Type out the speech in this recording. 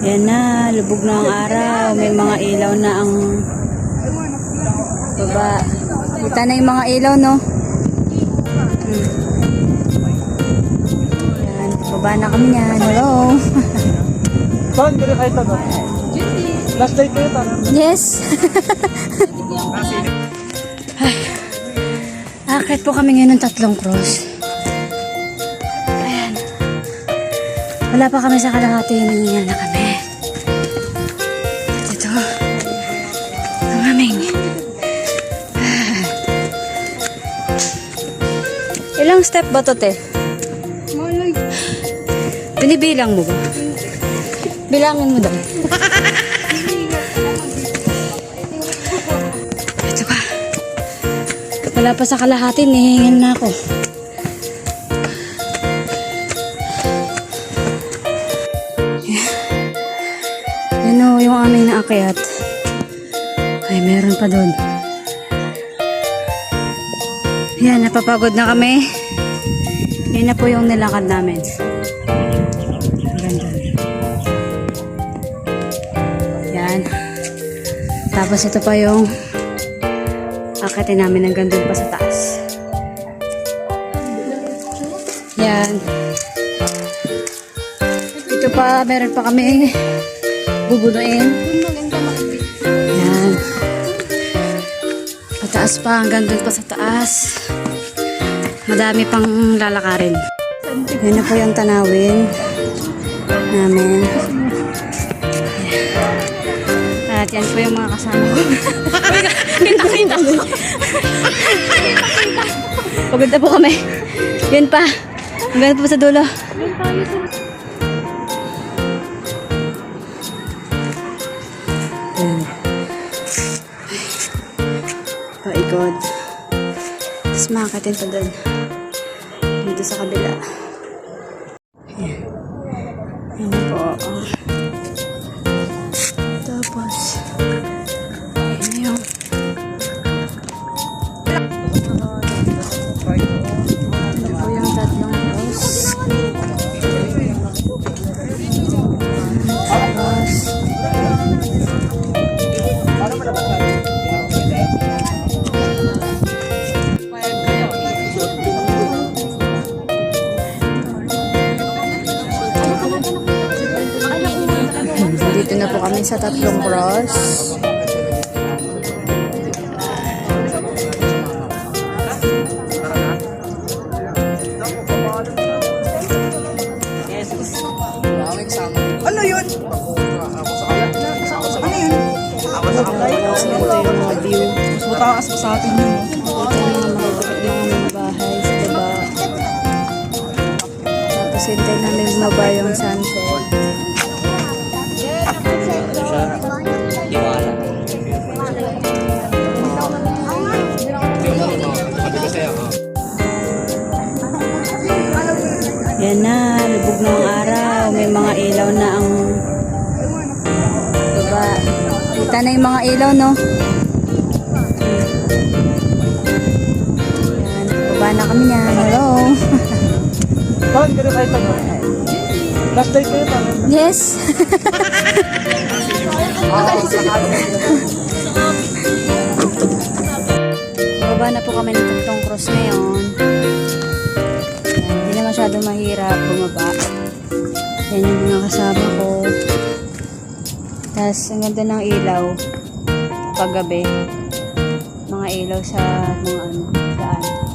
Yan na, lubog na ang araw. May mga ilaw na ang baba. Kita na yung mga ilaw, no? Hmm. Yan, baba na kami yan. Hello. Saan? Kaya kayo ito? Last day kayo ito. yes. Ay. Akit po kami ngayon ng tatlong cross. Wala pa kami sa kalahati. Hinihingal na kami. At ito. Ang aming. Ilang step ba to, te? Binibilang mo ba? Bilangin mo daw. Ito pa. Wala pa sa kalahati, nihingin na ako. Naakyat. Ay, meron pa doon. Yan, napapagod na kami. Yan na po yung nilakad namin. Yan. Tapos ito pa yung akitin namin hanggang doon pa sa taas. Yan. Ito pa, meron pa kami bubunuin. Yan. Pataas pa, hanggang doon pa sa taas. Madami pang lalakarin. Yan na po yung tanawin namin. At yan po yung mga kasama ko. Kita-kita ko. Pagod po kami. Yun pa. Hanggang po sa dulo. Yan. Paikot. Tapos makakatin pa doon. Dito sa kabila. Yan. Yan na po. Oh. Tapos, na yung po yung tatlong rose. Tapos, dito na po kami sa tatlong cross. Ano yun? Ano yun? Ito yung mga view. Mas mataas pa sa atin yun. Ito yung mga, mga, mga bahay sa baba. Tapos hintay namin bumaba yung sunset. Yan na, lubog na ang araw. May mga ilaw na ang baba. Kita na yung mga ilaw, no? Yan, baba na kami yan. Hello. Kayo ito, no? Last day kayo ito. Yes. cross ngayon. Hindi na masyadong mahirap bumaba. Yan yung mga kasama ko. Tapos, ang ganda ng ilaw. Paggabi. Mga ilaw sa mga ano, daan.